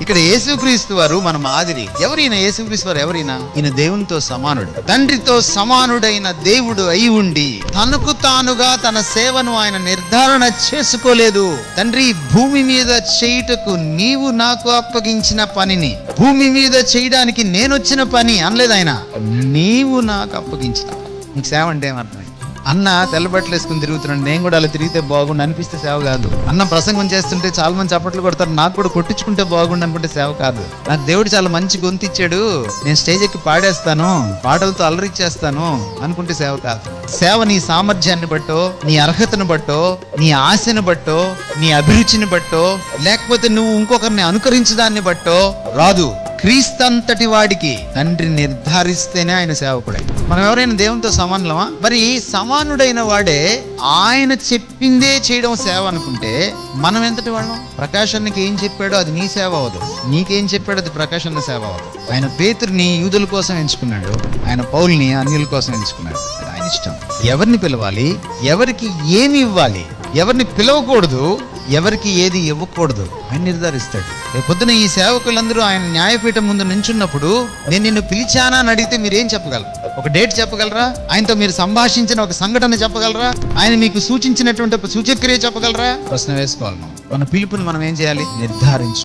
ఇక్కడ యేసుక్రీస్తు వారు మన మాదిరి. ఎవరైనా యేసుక్రీస్తు వారు ఎవరైనా? ఈయన దేవునితో సమానుడు. తండ్రితో సమానుడైన దేవుడు అయి ఉండి తనకు తానుగా తన సేవను ఆయన నిర్ధారణ చేసుకోలేదు. తండ్రి భూమి మీద చేయుటకు నీవు నాకు అప్పగించిన పనిని భూమి మీద చేయడానికి నేను వచ్చిన పని అనలేదు ఆయన. నీవు నాకు అప్పగించిన నీకు సేవ అంటే అన్న తెల్లబట్టలు వేసుకుని తిరుగుతున్నాడు. నేను కూడా అలా తిరిగితే బాగుండు అనిపిస్తే సేవ కాదు. అన్న ప్రసంగం చేస్తుంటే చాలా మంది చప్పట్లు కొడతారు. నాకు కూడా కొట్టించుకుంటే బాగుండు అనుకుంటే సేవ కాదు. నాకు దేవుడు చాలా మంచి గొంతు ఇచ్చాడు. నేను స్టేజ్ ఎక్కి పాడేస్తాను. పాటలతో అలరిచ్చేస్తాను అనుకుంటే సేవ కాదు. సేవ నీ సామర్థ్యాన్ని బట్టో నీ అర్హతను బట్టో నీ ఆశను బట్టో నీ అభిరుచిని బట్టో లేకపోతే నువ్వు ఇంకొకరిని అనుకరించడాన్ని బట్టో రాదు. క్రీస్తంతటి వాడికి తండ్రి నిర్ధారిస్తేనే ఆయన సేవకుడే. మనం ఎవరైనా దేవునితో సమానులమా? మరి సమానుడైన వాడే ఆయన చెప్పిందే చేయడం సేవ అనుకుంటే మనం ఎంతటి వాళ్ళం? ప్రకాశానికి ఏం చెప్పాడో అది నీ సేవ అవదు నీకేం చెప్పాడో అది ప్రకాశన్న సేవ అవదు ఆయన పేతుర్ని యూదుల కోసం ఎంచుకున్నాడు. ఆయన పౌల్ని అన్యుల కోసం ఎంచుకున్నాడు. అది ఆయన ఇష్టం. ఎవరిని పిలవాలి? ఎవరికి ఏమి ఇవ్వాలి? ఎవరిని పిలవకూడదు? ఎవరికి ఏది ఇవ్వకూడదు. ఆయన నిర్ధారిస్తాడు. రేపు పొద్దున ఈ సేవకులందరూ ఆయన న్యాయపీఠం ముందు నించున్నప్పుడు నేను నిన్ను పిలిచానా అని అడిగితే మీరు ఏం చెప్పగలరు? ఒక డేట్ చెప్పగలరా? ఆయనతో మీరు సంభాషించిన ఒక సంఘటన చెప్పగలరా? ఆయన మీకు సూచించినటువంటి సూచక్రియ చెప్పగలరా? ప్రశ్న వేసుకోవాలి మన పిలుపుని మనం ఏం చేయాలి? నిర్ధారించు